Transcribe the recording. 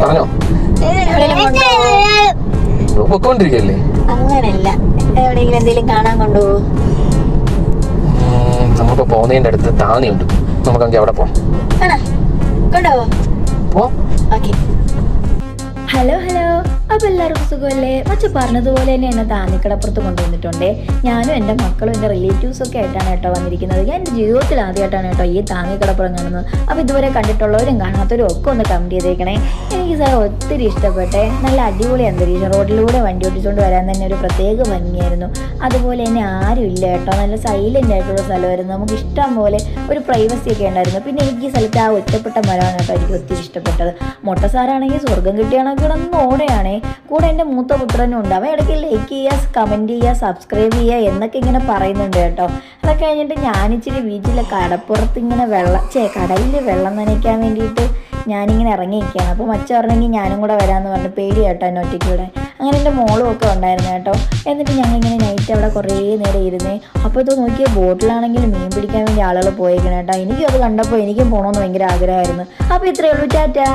പറഞ്ഞോ? പൊക്കോണ്ടിരിക്കല്ലേ അങ്ങനല്ല. എവിടെയെങ്കിലും എന്തെങ്കിലും കാണാൻ കൊണ്ടുപോകും നമുക്ക് പോകുന്നതിന്റെ അടുത്ത് താന്നിയുണ്ട് നമുക്കെങ്കിൽ അവിടെ പോവാം ഓക്കെ. Hello hello. അപ്പോൾ എല്ലാവർക്കും സുഖമല്ലേ? മച്ച പറഞ്ഞതുപോലെ തന്നെ എന്നെ താന്നിക്കടപ്പുറത്ത് കൊണ്ടുവന്നിട്ടുണ്ട്. ഞാനും എന്റെ മക്കളും എന്റെ റിലേറ്റീവ്സും ഒക്കെ ആയിട്ടാണ് കേട്ടോ വന്നിരിക്കുന്നത്. ഞാൻ എന്റെ ജീവിതത്തിൽ ആദ്യമായിട്ടാണ് കേട്ടോ ഈ താന്നിക്കടപ്പുറം കാണുന്നത്. അപ്പോൾ ഇതുവരെ കണ്ടിട്ടുള്ളവരും കാണാത്തവരും ഒക്കെ ഒന്ന് കമന്റ് ചെയ്തേക്കണേ. എനിക്ക് സാർ ഒത്തിരി ഇഷ്ടപ്പെട്ടെ. നല്ല അടിപൊളി അന്തരീക്ഷം. റോഡിലൂടെ വണ്ടി ഓടിച്ചുകൊണ്ട് വരാൻ തന്നെ ഒരു പ്രത്യേക ഭംഗിയായിരുന്നു. അതുപോലെ തന്നെ ആരും ഇല്ല കേട്ടോ. നല്ല സൈലന്റ് ആയിട്ടുള്ള സ്ഥലമായിരുന്നു. നമുക്ക് ഇഷ്ടം പോലെ ഒരു പ്രൈവസി ഒക്കെ ഉണ്ടായിരുന്നു. പിന്നെ എനിക്ക് ഈ സ്ഥലത്ത് ആ ഒറ്റപ്പെട്ട മരമാണ് കേട്ടോ എനിക്ക് ഒത്തിരി ഇഷ്ടപ്പെട്ടത്. മൊട്ട സാറാണെങ്കിൽ സ്വർഗം കിട്ടിയാണെങ്കിൽ കിടന്ന് ഓടെയാണേ കൂടെ എന്റെ മൂത്ത പുത്രനും ഉണ്ട്. അവൻ ഇടയ്ക്ക് ലൈക്ക് ചെയ്യുക കമന്റ് ചെയ്യുക സബ്സ്ക്രൈബ് ചെയ്യുക എന്നൊക്കെ ഇങ്ങനെ പറയുന്നുണ്ട് കേട്ടോ. അതൊക്കെ കഴിഞ്ഞിട്ട് ഞാനിച്ചിരി വീട്ടിലെ കടപ്പുറത്ത് ഇങ്ങനെ വെള്ളം ചേ കടലിൽ വെള്ളം നനയ്ക്കാൻ വേണ്ടിയിട്ട് ഞാനിങ്ങനെ ഇറങ്ങിയിരിക്കുകയാണ്. അപ്പോൾ മച്ച പറഞ്ഞെങ്കിൽ ഞാനും കൂടെ വരാമെന്ന് പറഞ്ഞു. പേടി കേട്ടോ എന്നെ ഒറ്റയ്ക്ക് ഇവിടെ അങ്ങനെ എന്റെ മോളും ഒക്കെ ഉണ്ടായിരുന്നു കേട്ടോ. എന്നിട്ട് ഞങ്ങൾ ഇങ്ങനെ നൈറ്റ് അവിടെ കുറേ നേരം ഇരുന്നേ അപ്പോൾ ഇത് നോക്കിയ ബോട്ടിലാണെങ്കിൽ മീൻ പിടിക്കാൻ വേണ്ടി ആളുകൾ പോയേക്കണം കേട്ടോ. എനിക്കും അത് കണ്ടപ്പോൾ എനിക്കും പോകണമെന്ന് ഭയങ്കര ആഗ്രഹമായിരുന്നു. അപ്പോൾ ഇത്രയേ ഉള്ളൂ. ടാറ്റാ.